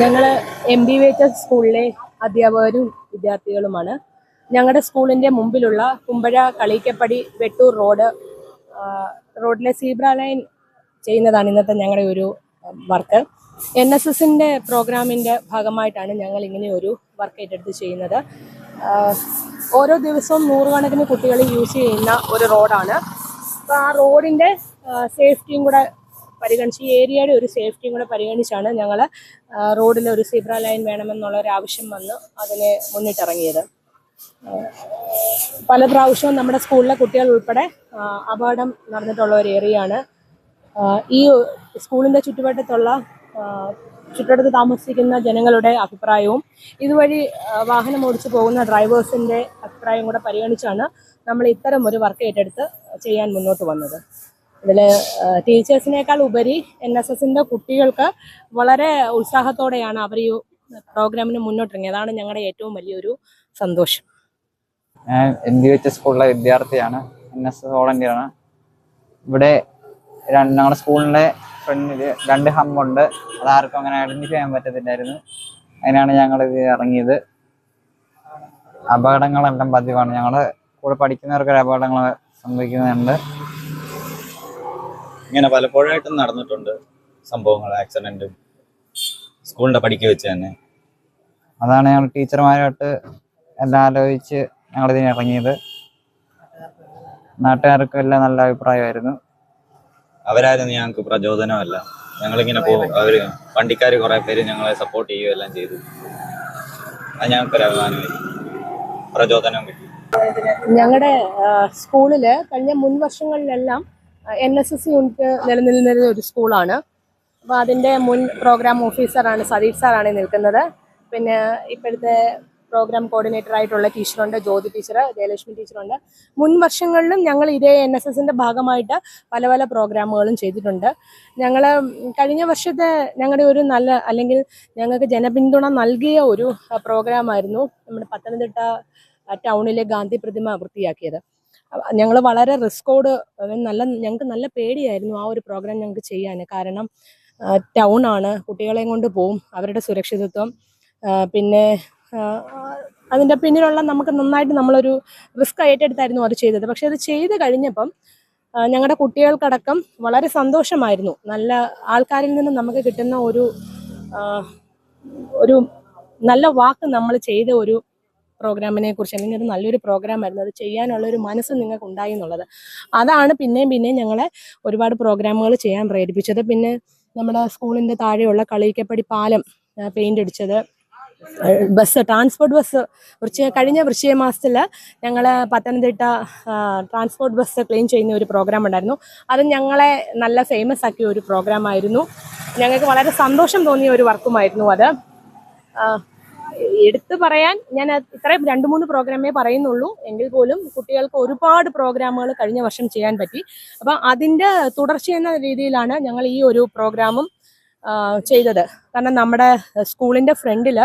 ഞങ്ങൾ M B V സ്കൂളിലെ അധ്യാപകരും വിദ്യാർത്ഥികളുമാണ്. ഞങ്ങളുടെ സ്കൂളിന്റെ മുമ്പിലുള്ള കുമ്പഴ കളിക്കപ്പടി വെട്ടൂർ റോഡ് റോഡിലെ സീബ്ര ലൈൻ ചെയ്യുന്നതാണ് ഇന്നത്തെ ഞങ്ങളുടെ ഒരു വർക്ക്. എൻ എസ് എസിന്റെ പ്രോഗ്രാമിന്റെ ഭാഗമായിട്ടാണ് ഞങ്ങൾ ഇങ്ങനെ ഒരു വർക്ക് ഏറ്റെടുത്ത് ചെയ്യുന്നത്. ഓരോ ദിവസവും നൂറുകണക്കിന് കുട്ടികൾ യൂസ് ചെയ്യുന്ന ഒരു റോഡാണ്. അപ്പോൾ ആ റോഡിന്റെ സേഫ്റ്റിയും കൂടെ പരിഗണിച്ച് ഈ ഏരിയയുടെ ഒരു സേഫ്റ്റിയും കൂടെ പരിഗണിച്ചാണ് ഞങ്ങൾ റോഡിൽ ഒരു സീബ്ര ലൈൻ വേണമെന്നുള്ള ഒരു ആവശ്യം വന്ന് അതിനെ മുന്നിട്ടിറങ്ങിയത്. പല പ്രാവശ്യവും നമ്മുടെ സ്കൂളിലെ കുട്ടികൾ ഉൾപ്പെടെ അപകടം നടന്നിട്ടുള്ള ഒരു ഏരിയയാണ് ഈ സ്കൂളിന്റെ ചുറ്റുവട്ടത്തുള്ള ചുറ്റടുത്ത് താമസിക്കുന്ന ജനങ്ങളുടെ അഭിപ്രായവും ഇതുവഴി വാഹനം ഓടിച്ചു പോകുന്ന ഡ്രൈവേഴ്സിന്റെ അഭിപ്രായം കൂടെ പരിഗണിച്ചാണ് നമ്മൾ ഇത്തരം ഒരു വർക്ക് ഏറ്റെടുത്ത് ചെയ്യാൻ മുന്നോട്ട് വന്നത്. ഇതിൽ ടീച്ചേഴ്സിനേക്കാൾ ഉപരി എൻ എസ് എസിന്റെ കുട്ടികൾക്ക് വളരെ ഉത്സാഹത്തോടെയാണ് അവർ ഈ പ്രോഗ്രാമിന് മുന്നോട്ടിറങ്ങിയത്. അതാണ് ഞങ്ങളുടെ ഏറ്റവും വലിയൊരു സന്തോഷം. ഞാൻ എൻ ഡി എച്ച് സ്കൂളിലെ വിദ്യാർത്ഥിയാണ്. എൻ എസ് എസ് വോളണ്ടിയറാണ് ഇവിടെ ഞങ്ങളുടെ സ്കൂളിന്റെ ഫ്രണ്ടിൽ രണ്ട് ഹമ്പുണ്ട് അതാർക്കും അങ്ങനെ ഐഡന്റിഫൈ ചെയ്യാൻ പറ്റത്തില്ലായിരുന്നു. അതിനാണ് ഞങ്ങൾ ഇത് ഇറങ്ങിയത്. അപകടങ്ങളെല്ലാം പതിവാണ്. ഞങ്ങളുടെ കൂടെ പഠിക്കുന്നവർക്ക് അപകടങ്ങൾ സംഭവിക്കുന്നുണ്ട്. ഇങ്ങനെ പലപ്പോഴായിട്ടും നടന്നിട്ടുണ്ട് സംഭവങ്ങൾ ആക്സിഡന്റും സ്കൂളിന്റെ പഠിക്കുക വെച്ച് തന്നെ. അതാണ് ഞങ്ങൾ ടീച്ചർമാരുമായിട്ട് എല്ലാം ആലോചിച്ച് ഞങ്ങളിതിന് ഇറങ്ങിയത്. നാട്ടുകാർക്കും എല്ലാം നല്ല അഭിപ്രായമായിരുന്നു. അവരായിരുന്നു ഞങ്ങൾക്ക് പ്രചോദനമല്ല. ഞങ്ങളിങ്ങനെ പോകും. അവർ വണ്ടിക്കാർ കുറെ പേര് ഞങ്ങളെ സപ്പോർട്ട് ചെയ്യുകയും എല്ലാം ചെയ്തു. അത് ഞങ്ങൾക്കൊരു അഭിമാനമായി. പ്രചോദനം കിട്ടി. ഞങ്ങളുടെ സ്കൂളിൽ കഴിഞ്ഞ മുൻ വർഷങ്ങളിലെല്ലാം എൻ എസ് എസ് യൂണിറ്റ് നിലനിന്നിരുന്ന ഒരു സ്കൂളാണ്. അപ്പോൾ അതിന്റെ മുൻ പ്രോഗ്രാം ഓഫീസറാണ് സതീഷ് സാറാണ് നിൽക്കുന്നത്. പിന്നെ ഇപ്പോഴത്തെ പ്രോഗ്രാം കോർഡിനേറ്റർ ആയിട്ടുള്ള ടീച്ചറുണ്ട് ജ്യോതി ടീച്ചർ ജയലക്ഷ്മി ടീച്ചറുണ്ട്. മുൻ വർഷങ്ങളിലും ഞങ്ങൾ ഇതേ എൻ എസ് എസിന്റെ ഭാഗമായിട്ട് പല പല പ്രോഗ്രാമുകളും ചെയ്തിട്ടുണ്ട്. ഞങ്ങൾ കഴിഞ്ഞ വർഷത്തെ ഞങ്ങളുടെ ഒരു നല്ല അല്ലെങ്കിൽ ഞങ്ങൾക്ക് ജനപിന്തുണ നൽകിയ ഒരു പ്രോഗ്രാമായിരുന്നു നമ്മുടെ പത്തനംതിട്ട ടൗണിലെ ഗാന്ധി പ്രതിമ വൃത്തിയാക്കിയത്. ഞങ്ങൾ വളരെ റിസ്കോട് നല്ല ഞങ്ങൾക്ക് നല്ല പേടിയായിരുന്നു ആ ഒരു പ്രോഗ്രാം ഞങ്ങൾക്ക് ചെയ്യാൻ. കാരണം ടൗൺ ആണ്. കുട്ടികളെയും കൊണ്ട് പോവും. അവരുടെ സുരക്ഷിതത്വം. പിന്നെ അതിന്റെ പിന്നിലുള്ള നമുക്ക് നന്നായിട്ട് നമ്മളൊരു റിസ്ക് ഏറ്റെടുത്തായിരുന്നു അത് ചെയ്തത്. പക്ഷെ അത് ചെയ്ത് കഴിഞ്ഞപ്പം ഞങ്ങളുടെ കുട്ടികൾക്കടക്കം വളരെ സന്തോഷമായിരുന്നു. നല്ല ആൾക്കാരിൽ നിന്ന് നമുക്ക് കിട്ടുന്ന ഒരു ഒരു നല്ല വാക്ക് നമ്മൾ ചെയ്ത ഒരു പ്രോഗ്രാമിനെ കുറിച്ച് അല്ലെങ്കിൽ ഒരു നല്ലൊരു പ്രോഗ്രാം ആയിരുന്നു അത് ചെയ്യാനുള്ള ഒരു മനസ്സ് നിങ്ങൾക്ക് ഉണ്ടായി എന്നുള്ളത്. അതാണ് പിന്നെയും പിന്നെയും ഞങ്ങളെ ഒരുപാട് പ്രോഗ്രാമുകൾ ചെയ്യാൻ പ്രേരിപ്പിച്ചത്. പിന്നെ നമ്മുടെ സ്കൂളിന്റെ താഴെയുള്ള കളിക്കപ്പടി പാലം പെയിന്റ് അടിച്ചത്. ബസ് ട്രാൻസ്പോർട്ട് ബസ് വൃശ്ചിക കഴിഞ്ഞ വൃശ്ചിക മാസത്തിൽ ഞങ്ങൾ പത്തനംതിട്ട ട്രാൻസ്പോർട്ട് ബസ് ക്ലീൻ ചെയ്യുന്ന ഒരു പ്രോഗ്രാം ഉണ്ടായിരുന്നു. അത് ഞങ്ങളെ നല്ല ഫേമസ് ആക്കിയ ഒരു പ്രോഗ്രാം ആയിരുന്നു ഞങ്ങൾക്ക് വളരെ സന്തോഷം തോന്നിയ ഒരു വർക്കുമായിരുന്നു അത്. എടുത്തു പറയാൻ ഞാൻ ഇത്രയും രണ്ട് മൂന്ന് പ്രോഗ്രാമേ പറയുന്നുള്ളൂ. എങ്കിൽ പോലും കുട്ടികൾക്ക് ഒരുപാട് പ്രോഗ്രാമുകൾ കഴിഞ്ഞ വർഷം ചെയ്യാൻ പറ്റി. അപ്പം അതിന്റെ തുടർച്ച എന്ന രീതിയിലാണ് ഞങ്ങൾ ഈ ഒരു പ്രോഗ്രാമും ചെയ്തത്. കാരണം നമ്മുടെ സ്കൂളിന്റെ ഫ്രണ്ടിൽ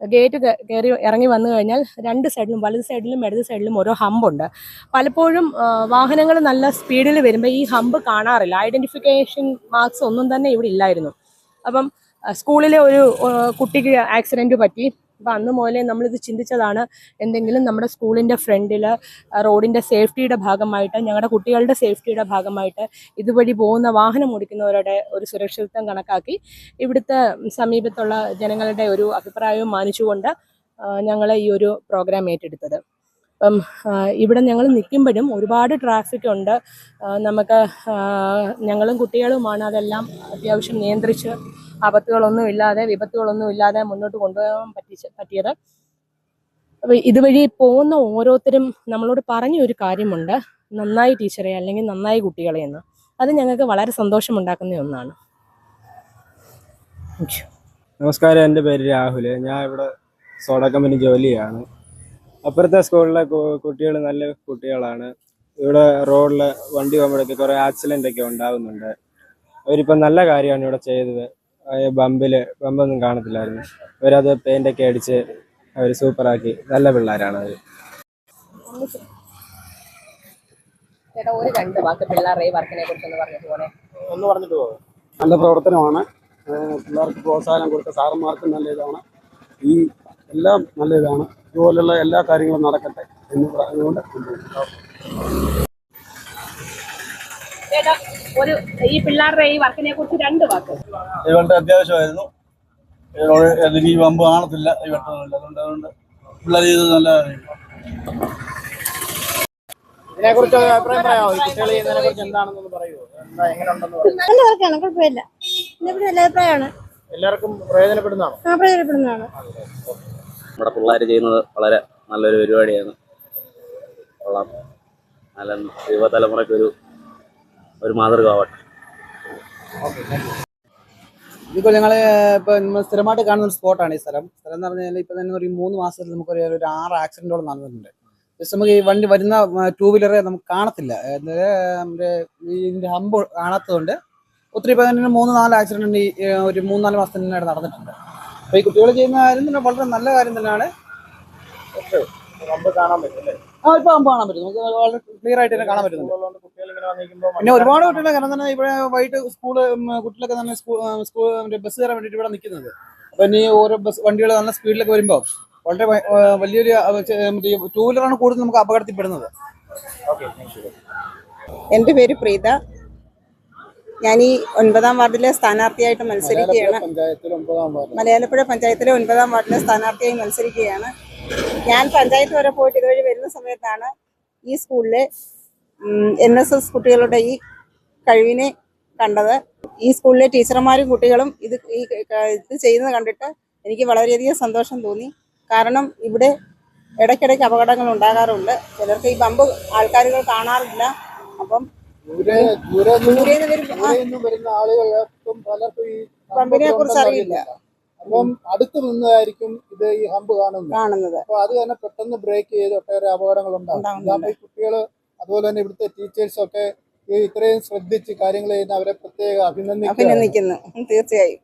ഗേറ്റ് കയറി ഇറങ്ങി വന്നു കഴിഞ്ഞാൽ രണ്ട് സൈഡിലും വലത് സൈഡിലും ഇടത് സൈഡിലും ഓരോ ഹമ്പുണ്ട്. പലപ്പോഴും വാഹനങ്ങൾ നല്ല സ്പീഡിൽ വരുമ്പോൾ ഈ ഹമ്പ് കാണാറില്ല. ഐഡന്റിഫിക്കേഷൻ മാർക്സ് ഒന്നും തന്നെ ഇവിടെ ഇല്ലായിരുന്നു. അപ്പം സ്കൂളിലെ ഒരു കുട്ടിക്ക് ആക്സിഡന്റ് പറ്റി. അപ്പം അന്ന് മുതലേ നമ്മളിത് ചിന്തിച്ചതാണ് എന്തെങ്കിലും നമ്മുടെ സ്കൂളിന്റെ ഫ്രണ്ടിൽ റോഡിന്റെ സേഫ്റ്റിയുടെ ഭാഗമായിട്ട് ഞങ്ങളുടെ കുട്ടികളുടെ സേഫ്റ്റിയുടെ ഭാഗമായിട്ട് ഇതുവഴി പോകുന്ന വാഹനം ഓടിക്കുന്നവരുടെ ഒരു സുരക്ഷിതത്വം കണക്കാക്കി ഇവിടുത്തെ സമീപത്തുള്ള ജനങ്ങളുടെ ഒരു അഭിപ്രായവും മാനിച്ചുകൊണ്ട് ഞങ്ങൾ ഈ ഒരു പ്രോഗ്രാം ഏറ്റെടുത്തത്. അപ്പം ഇവിടെ ഞങ്ങൾ നിൽക്കുമ്പോഴും ഒരുപാട് ട്രാഫിക് ഉണ്ട്. നമുക്ക് ഞങ്ങളും കുട്ടികളുമാണ് അതെല്ലാം അത്യാവശ്യം നിയന്ത്രിച്ച് ആപത്തുകളൊന്നും ഇല്ലാതെ വിപത്തുകളൊന്നും ഇല്ലാതെ മുന്നോട്ട് കൊണ്ടുപോകാൻ പറ്റി പറ്റിയത്. ഇതുവഴി പോകുന്ന ഓരോരുത്തരും നമ്മളോട് പറഞ്ഞ ഒരു കാര്യമുണ്ട്. നന്നായി ടീച്ചറെ അല്ലെങ്കിൽ നന്നായി കുട്ടികളെ എന്ന്. അത് ഞങ്ങൾക്ക് വളരെ സന്തോഷമുണ്ടാക്കുന്ന ഒന്നാണ്. നമസ്കാരം. എന്റെ പേര് രാഹുൽ ഞാൻ ഇവിടെ സോഡ കമ്പനി ജോലിയാണ്. അപ്പുറത്തെ സ്കൂളിലെ കുട്ടികൾ നല്ല കുട്ടികളാണ്. ഇവിടെ റോഡിൽ വണ്ടി പോകുമ്പോഴൊക്കെ കുറേ ആക്സിഡന്റ് ഒക്കെ ഉണ്ടാകുന്നുണ്ട് അവരിപ്പം നല്ല കാര്യമാണ് ഇവിടെ ചെയ്തത്. ബമ്പിൽ ബമ്പൊന്നും കാണത്തില്ലായിരുന്നു. അവരത് പെയിന്റൊക്കെ അടിച്ച് അവർ സൂപ്പറാക്കി. നല്ല പിള്ളേരാണ് അവർ ഒരു രണ്ട് വാക്ക് പിള്ളേരുടെ വർക്കിനെ കുറിച്ചൊന്ന് പറഞ്ഞിട്ട് പോണേ ഒന്ന് പറഞ്ഞിട്ട് പോകും. നല്ല പ്രവർത്തനമാണ്. പിള്ളേർക്ക് പ്രോത്സാഹനം കൊടുത്ത സാറന്മാർക്കും നല്ല ഇതാണ്. ഈ എല്ലാം നല്ല ഇതാണ്. ഇതുപോലുള്ള എല്ലാ കാര്യങ്ങളും നടക്കട്ടെ എന്ന് പറഞ്ഞുകൊണ്ട് ചേട്ടാ ഒരു ഈ പിള്ളേരുടെ ഈ വർക്കിനെ കുറിച്ച് രണ്ട് വാക്ക്. ഇവന്റെ അത്യാവശ്യമായിരുന്നു. ഇവരോട് അല്ലെങ്കിൽ ഈ വമ്പ് കാണത്തില്ല ഈ വെട്ടമില്ല അതുകൊണ്ട് അതുകൊണ്ട് പിള്ളേർ ചെയ്തത് നല്ല ഇതിനെ കുറിച്ച് അഭിപ്രായം പറയാമോ? ഈ കുട്ടികൾ ചെയ്യുന്നതിനെ കുറിച്ച് എന്താണെന്നൊന്ന് പറയുമോ? എന്താ എങ്ങനെ ഉണ്ടെന്ന് പറയും? നല്ല വർക്കാണ് കുഴപ്പമില്ല. ഇതിനെപ്പറ്റി നല്ല അഭിപ്രായമാണ്. എല്ലാവർക്കും പ്രയോജനപ്പെടുന്നതാണോ? ആ പ്രയോജനപ്പെടുന്നതാണ്. നമ്മുടെ പിള്ളേർ ചെയ്യുന്നത് വളരെ നല്ലൊരു പരിപാടിയാണ്. കൊള്ളാം. നല്ല യുവതലമുറയ്ക്ക് ഒരു മാതൃക ആവട്ടെ. ഇതിപ്പോൾ ഞങ്ങൾ ഇപ്പം സ്ഥിരമായിട്ട് കാണുന്ന ഒരു സ്പോട്ടാണ് ഈ സ്ഥലം. സ്ഥലം എന്ന് പറഞ്ഞാൽ ഇപ്പം തന്നെ ഒരു മൂന്ന് മാസത്തിൽ നമുക്ക് ഒരു ആറ് ആക്സിഡന്റോളം നടന്നിട്ടുണ്ട്. ജസ്റ്റ് നമുക്ക് ഈ വണ്ടി വരുന്ന ടൂ വീലറെ നമുക്ക് കാണത്തില്ല. നമ്മുടെ ഇതിന്റെ ഹമ്പ് കാണാത്തതുകൊണ്ട് ഒത്തിരി ഇപ്പം തന്നെ മൂന്ന് നാല് ആക്സിഡന്റ് ഈ ഒരു മൂന്ന് നാല് മാസത്തിനായിട്ട് നടന്നിട്ടുണ്ട്. അപ്പോൾ ഈ കുട്ടികൾ ചെയ്യുന്ന കാര്യം തന്നെ വളരെ നല്ല കാര്യം തന്നെയാണ്. ഹമ്പ് കാണാൻ പറ്റും അല്ലേ? ആ കാണാൻ പറ്റും. നമുക്ക് വളരെ ക്ലിയർ ആയിട്ട് തന്നെ കാണാൻ പറ്റുന്നുണ്ട്. കുട്ടികൾ ഇങ്ങനെ വന്നിരിക്കുമ്പോൾ പിന്നെ ഒരുപാട് കുട്ടികളെ കാരണം തന്നെ ഇവിടെ വൈകിട്ട് സ്കൂൾ കുട്ടികളൊക്കെ തന്നെ സ്കൂൾ ബസ് കയറാൻ വേണ്ടിയിട്ട് ഇവിടെ നിൽക്കുന്നത്. അപ്പൊ ഇനി ഓരോ ബസ് വണ്ടികൾ നല്ല സ്പീഡിലൊക്കെ വരുമ്പോൾ വളരെ വലിയൊരു ടൂ വീലറാണ് കൂടുതൽ നമുക്ക് അപകടത്തിൽപ്പെടുന്നത്. എന്റെ പേര് പ്രീത. ഞാൻ ഈ ഒൻപതാം വാർഡിലെ സ്ഥാനാർത്ഥിയായിട്ട് മത്സരിക്കുകയാണ്. മലയാളപ്പുഴ പഞ്ചായത്തിലെ ഒൻപതാം വാർഡിലെ സ്ഥാനാർത്ഥിയായി മത്സരിക്കുകയാണ്. ഞാൻ പഞ്ചായത്ത് വരെ പോയിട്ട് ഇതുവഴി വരുന്ന സമയത്താണ് ഈ സ്കൂളിലെ എൻ എസ് എസ് കുട്ടികളുടെ ഈ കഴിവിനെ കണ്ടത്. ഈ സ്കൂളിലെ ടീച്ചർമാരും കുട്ടികളും ഇത് ഈ ഇത് ചെയ്യുന്നത് കണ്ടിട്ട് എനിക്ക് വളരെയധികം സന്തോഷം തോന്നി. കാരണം ഇവിടെ ഇടയ്ക്കിടയ്ക്ക് അപകടങ്ങൾ ഉണ്ടാകാറുണ്ട്. ചിലർക്ക് ഈ ബമ്പ് ആൾക്കാരുകൾ കാണാറില്ല. അപ്പം ദൂരെ വരുന്ന- ആളുകൾക്കും പലർക്കും ഈ പമ്പിനെ കുറിച്ച് അറിയില്ല. അപ്പം അടുത്ത് നിന്നതായിരിക്കും ഇത് ഈ ഹമ്പ് കാണുന്നത്. കാണുന്നത്. അപ്പൊ അത് തന്നെ പെട്ടെന്ന് ബ്രേക്ക് ചെയ്ത് ഒട്ടേറെ അപകടങ്ങൾ ഉണ്ടാകും ഉണ്ടാകുന്നുണ്ട്. ഇതാകുമ്പോ ഈ കുട്ടികൾ അതുപോലെ തന്നെ ഇവിടുത്തെ ടീച്ചേഴ്സ് ഒക്കെ ഈ ഇത്രയും ശ്രദ്ധിച്ച് കാര്യങ്ങൾ ചെയ്യുന്ന അവരെ പ്രത്യേകം അഭിനന്ദിക്കുന്നു അഭിനന്ദിക്കുന്നു. തീർച്ചയായും.